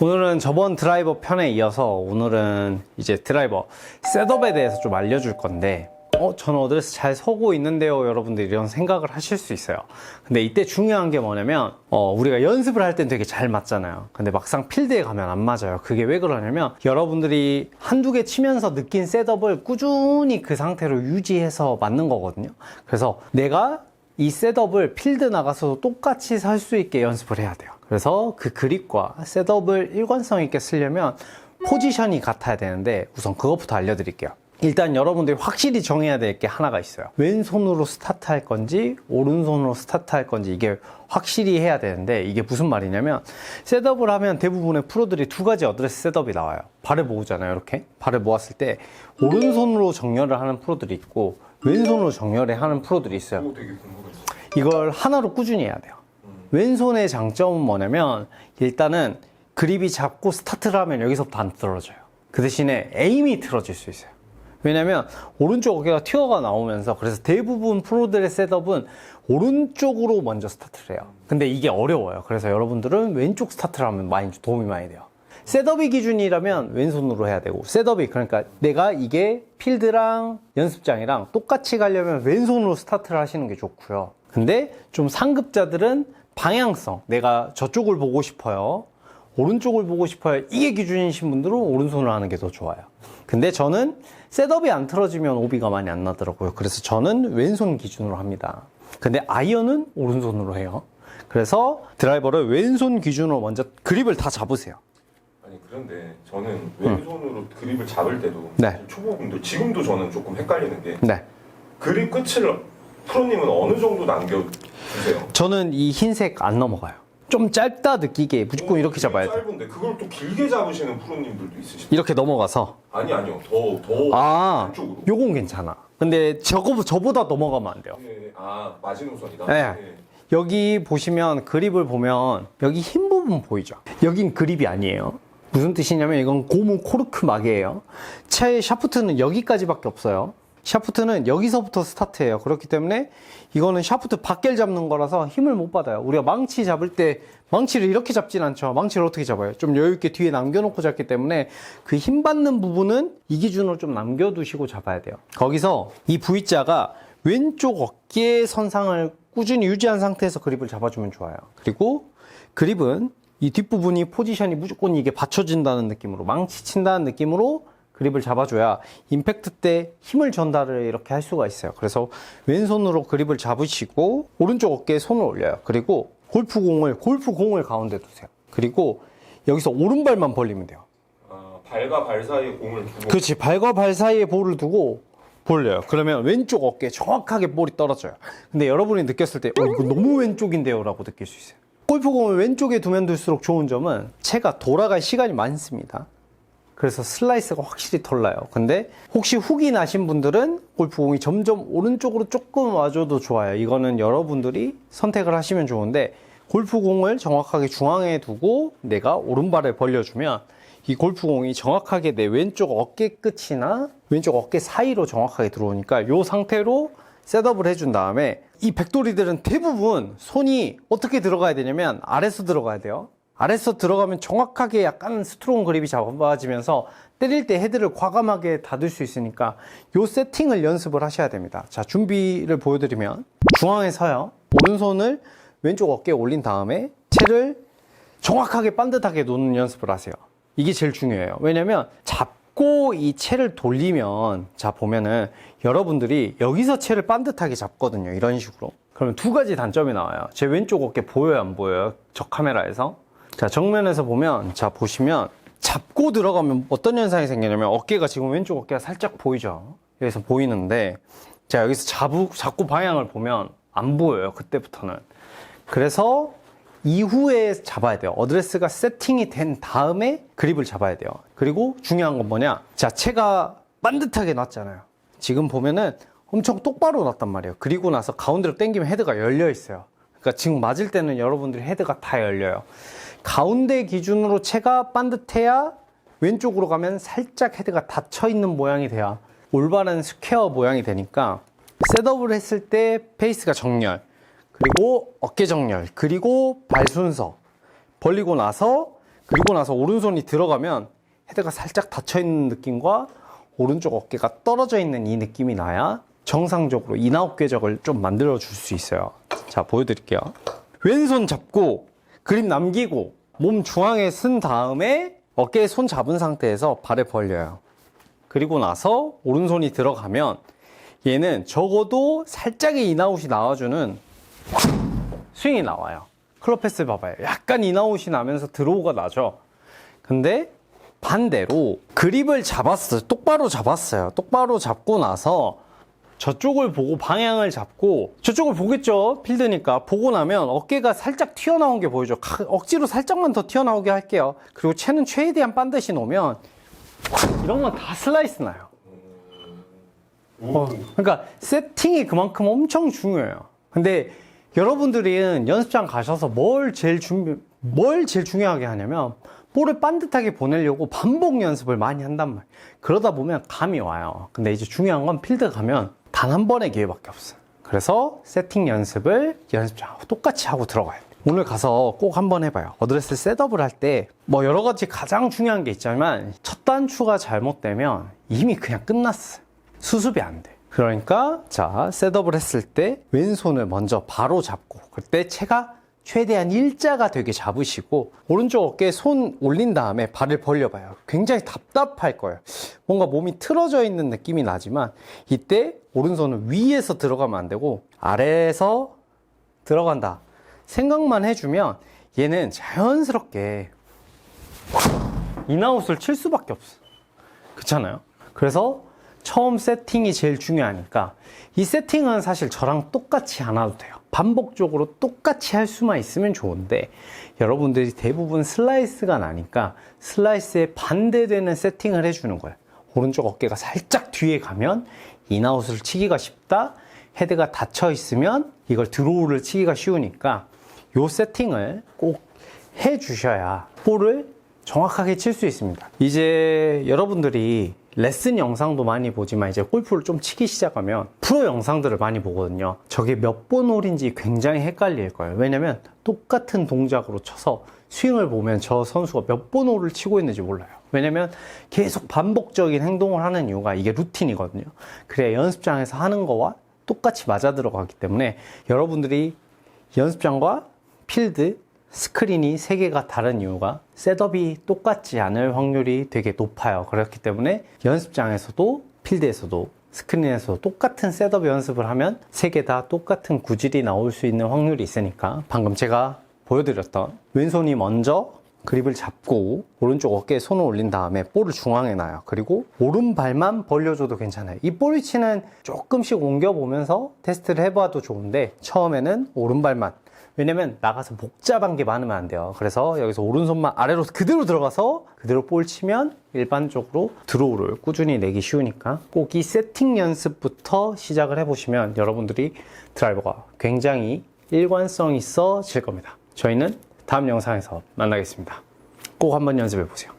오늘은 저번 드라이버 편에 이어서 오늘은 이제 드라이버 셋업에 대해서 좀 알려줄 건데 어, 저는 어드레스 잘 서고 있는데요. 여러분들 이런 생각을 하실 수 있어요. 근데 이때 중요한 게 뭐냐면, 어, 우리가 연습을 할 땐 되게 잘 맞잖아요. 근데 막상 필드에 가면 안 맞아요. 그게 왜 그러냐면, 여러분들이 한두 개 치면서 느낀 셋업을 꾸준히 그 상태로 유지해서 맞는 거거든요. 그래서 내가 이 셋업을 필드 나가서도 똑같이 살 수 있게 연습을 해야 돼요. 그래서 그 그립과 셋업을 일관성 있게 쓰려면 포지션이 같아야 되는데 우선 그것부터 알려드릴게요. 일단 여러분들이 확실히 정해야 될 게 하나가 있어요. 왼손으로 스타트 할 건지, 오른손으로 스타트 할 건지, 이게 확실히 해야 되는데, 이게 무슨 말이냐면, 셋업을 하면 대부분의 프로들이 두 가지 어드레스 셋업이 나와요. 발을 모으잖아요, 이렇게. 발을 모았을 때, 오른손으로 정렬을 하는 프로들이 있고, 왼손으로 정렬을 하는 프로들이 있어요. 이걸 하나로 꾸준히 해야 돼요. 왼손의 장점은 뭐냐면 일단은 그립이 잡고 스타트를 하면 여기서부터 안 틀어져요. 그 대신에 에임이 틀어질 수 있어요. 왜냐면 오른쪽 어깨가 튀어가 나오면서 그래서 대부분 프로들의 셋업은 오른쪽으로 먼저 스타트를 해요. 근데 이게 어려워요. 그래서 여러분들은 왼쪽 스타트를 하면 많이 도움이 많이 돼요. 셋업이 기준이라면 왼손으로 해야 되고 셋업이 그러니까 내가 이게 필드랑 연습장이랑 똑같이 가려면 왼손으로 스타트를 하시는 게 좋고요. 근데 좀 상급자들은 방향성 내가 저쪽을 보고 싶어요. 오른쪽을 보고 싶어요. 이게 기준이신 분들은 오른손으로 하는 게 더 좋아요. 근데 저는 셋업이 안 틀어지면 오비가 많이 안 나더라고요. 그래서 저는 왼손 기준으로 합니다. 근데 아이언은 오른손으로 해요. 그래서 드라이버를 왼손 기준으로 먼저 그립을 다 잡으세요. 아니 그런데 저는 왼손으로 그립을 잡을 때도 네. 초보분들 지금도 저는 조금 헷갈리는 게 네. 그립 끝을 프로님은 어느 정도 남겨주세요? 저는 이 흰색 안 넘어가요. 좀 짧다 느끼게 무조건 이렇게 잡아야 돼요. 짧은데 그걸 또 길게 잡으시는 프로님들도 있으시죠? 이렇게 넘어가서. 아니 아니요 더더 아, 안쪽으로. 요건 괜찮아. 근데 저거, 저보다 넘어가면 안 돼요. 네, 아 마지노선이다. 네. 여기 보시면 그립을 보면 여기 흰 부분 보이죠? 여긴 그립이 아니에요. 무슨 뜻이냐면 이건 고무 코르크 막이에요. 차의 샤프트는 여기까지밖에 없어요. 샤프트는 여기서부터 스타트해요. 그렇기 때문에 이거는 샤프트 밖을 잡는 거라서 힘을 못 받아요. 우리가 망치 잡을 때 망치를 이렇게 잡진 않죠. 망치를 어떻게 잡아요? 좀 여유있게 뒤에 남겨놓고 잡기 때문에 그 힘 받는 부분은 이 기준으로 좀 남겨두시고 잡아야 돼요. 거기서 이 V자가 왼쪽 어깨 선상을 꾸준히 유지한 상태에서 그립을 잡아주면 좋아요. 그리고 그립은 이 뒷부분이 포지션이 무조건 이게 받쳐진다는 느낌으로 망치 친다는 느낌으로 그립을 잡아줘야 임팩트 때 힘을 전달을 이렇게 할 수가 있어요. 그래서 왼손으로 그립을 잡으시고 오른쪽 어깨에 손을 올려요. 그리고 골프공을 골프공을 가운데 두세요. 그리고 여기서 오른발만 벌리면 돼요. 아, 발과 발 사이에 공을 두고 그렇지 발과 발 사이에 볼을 두고 볼려요. 그러면 왼쪽 어깨에 정확하게 볼이 떨어져요. 근데 여러분이 느꼈을 때, 어, 이거 너무 왼쪽인데요? 라고 느낄 수 있어요. 골프공을 왼쪽에 두면 둘수록 좋은 점은 채가 돌아갈 시간이 많습니다. 그래서 슬라이스가 확실히 덜 나요. 근데 혹시 훅이 나신 분들은 골프공이 점점 오른쪽으로 조금 와줘도 좋아요. 이거는 여러분들이 선택을 하시면 좋은데 골프공을 정확하게 중앙에 두고 내가 오른발을 벌려주면 이 골프공이 정확하게 내 왼쪽 어깨 끝이나 왼쪽 어깨 사이로 정확하게 들어오니까 이 상태로 셋업을 해준 다음에 이 백돌이들은 대부분 손이 어떻게 들어가야 되냐면 아래서 들어가야 돼요. 아래서 들어가면 정확하게 약간 스트롱 그립이 잡아지면서 때릴 때 헤드를 과감하게 닫을 수 있으니까 요 세팅을 연습을 하셔야 됩니다. 자, 준비를 보여드리면 중앙에 서요. 오른손을 왼쪽 어깨에 올린 다음에 채를 정확하게 반듯하게 놓는 연습을 하세요. 이게 제일 중요해요. 왜냐면 잡고 이 채를 돌리면 자 보면은 여러분들이 여기서 채를 반듯하게 잡거든요. 이런 식으로. 그러면 두 가지 단점이 나와요. 제 왼쪽 어깨 보여요, 안 보여요? 저 카메라에서. 자, 정면에서 보면 자 보시면 잡고 들어가면 어떤 현상이 생기냐면 어깨가 지금 왼쪽 어깨가 살짝 보이죠. 여기서 보이는데 자 여기서 잡고 잡고 방향을 보면 안 보여요. 그때부터는. 그래서 이후에 잡아야 돼요. 어드레스가 세팅이 된 다음에 그립을 잡아야 돼요. 그리고 중요한 건 뭐냐? 자, 채가 반듯하게 놨잖아요. 지금 보면은 엄청 똑바로 놨단 말이에요. 그리고 나서 가운데로 당기면 헤드가 열려 있어요. 그러니까 지금 맞을 때는 여러분들이 헤드가 다 열려요. 가운데 기준으로 채가 반듯해야 왼쪽으로 가면 살짝 헤드가 닫혀 있는 모양이 돼야 올바른 스퀘어 모양이 되니까 셋업을 했을 때 페이스가 정렬, 그리고 어깨 정렬, 그리고 발 순서 벌리고 나서 그리고 나서 오른손이 들어가면 헤드가 살짝 닫혀 있는 느낌과 오른쪽 어깨가 떨어져 있는 이 느낌이 나야 정상적으로 인아웃 궤적을 좀 만들어 줄 수 있어요. 자, 보여드릴게요. 왼손 잡고 그립 남기고 몸 중앙에 쓴 다음에 어깨에 손 잡은 상태에서 발을 벌려요. 그리고 나서 오른손이 들어가면 얘는 적어도 살짝의 인아웃이 나와주는 스윙이 나와요. 클럽 패스 봐봐요. 약간 인아웃이 나면서 드로우가 나죠. 근데 반대로 그립을 잡았어요. 똑바로 잡았어요. 똑바로 잡고 나서 저쪽을 보고 방향을 잡고 저쪽을 보겠죠. 필드니까. 보고 나면 어깨가 살짝 튀어나온 게 보이죠. 가- 억지로 살짝만 더 튀어나오게 할게요. 그리고 채는 최대한 반드시 놓으면 이런 건 다 슬라이스 나요. 어, 그러니까 세팅이 그만큼 엄청 중요해요. 근데 여러분들은 연습장 가셔서 뭘 제일 중, 뭘 제일 중요하게 하냐면 볼을 반듯하게 보내려고 반복 연습을 많이 한단 말이에요. 그러다 보면 감이 와요. 근데 이제 중요한 건 필드 가면 단 한 번의 기회밖에 없어요. 그래서 세팅 연습을 연습장하고 똑같이 하고 들어가요. 오늘 가서 꼭 한번 해봐요. 어드레스 셋업을 할 때 뭐 여러 가지 가장 중요한 게 있지만 첫 단추가 잘못되면 이미 그냥 끝났어요. 수습이 안 돼. 그러니까 자 셋업을 했을 때 왼손을 먼저 바로 잡고 그때 채가 최대한 일자가 되게 잡으시고 오른쪽 어깨에 손 올린 다음에 발을 벌려봐요. 굉장히 답답할 거예요. 뭔가 몸이 틀어져 있는 느낌이 나지만 이때 오른손은 위에서 들어가면 안 되고 아래에서 들어간다. 생각만 해주면 얘는 자연스럽게 인아웃을 칠 수밖에 없어. 그렇잖아요. 그래서 처음 세팅이 제일 중요하니까 이 세팅은 사실 저랑 똑같이 안 와도 돼요. 반복적으로 똑같이 할 수만 있으면 좋은데 여러분들이 대부분 슬라이스가 나니까 슬라이스에 반대되는 세팅을 해주는 거예요. 오른쪽 어깨가 살짝 뒤에 가면 인아웃을 치기가 쉽다. 헤드가 닫혀 있으면 이걸 드로우를 치기가 쉬우니까 요 세팅을 꼭 해 주셔야 볼을 정확하게 칠 수 있습니다. 이제 여러분들이 레슨 영상도 많이 보지만 이제 골프를 좀 치기 시작하면 프로 영상들을 많이 보거든요. 저게 몇 번 홀인지 굉장히 헷갈릴 거예요. 왜냐면 똑같은 동작으로 쳐서 스윙을 보면 저 선수가 몇 번 홀을 치고 있는지 몰라요. 왜냐면 계속 반복적인 행동을 하는 이유가 이게 루틴이거든요. 그래야 연습장에서 하는 거와 똑같이 맞아 들어가기 때문에 여러분들이 연습장과 필드, 스크린이 세 개가 다른 이유가 셋업이 똑같지 않을 확률이 되게 높아요. 그렇기 때문에 연습장에서도 필드에서도 스크린에서 똑같은 셋업 연습을 하면 세개다 똑같은 구질이 나올 수 있는 확률이 있으니까 방금 제가 보여드렸던 왼손이 먼저 그립을 잡고 오른쪽 어깨에 손을 올린 다음에 볼을 중앙에 놔요. 그리고 오른발만 벌려줘도 괜찮아요. 이 볼 위치는 조금씩 옮겨보면서 테스트를 해봐도 좋은데 처음에는 오른발만 왜냐면 나가서 복잡한 게 많으면 안 돼요. 그래서 여기서 오른손만 아래로 그대로 들어가서 그대로 볼 치면 일반적으로 드로우를 꾸준히 내기 쉬우니까 꼭 이 세팅 연습부터 시작을 해보시면 여러분들이 드라이버가 굉장히 일관성 있어 질 겁니다. 저희는 다음 영상에서 만나겠습니다. 꼭 한번 연습해 보세요.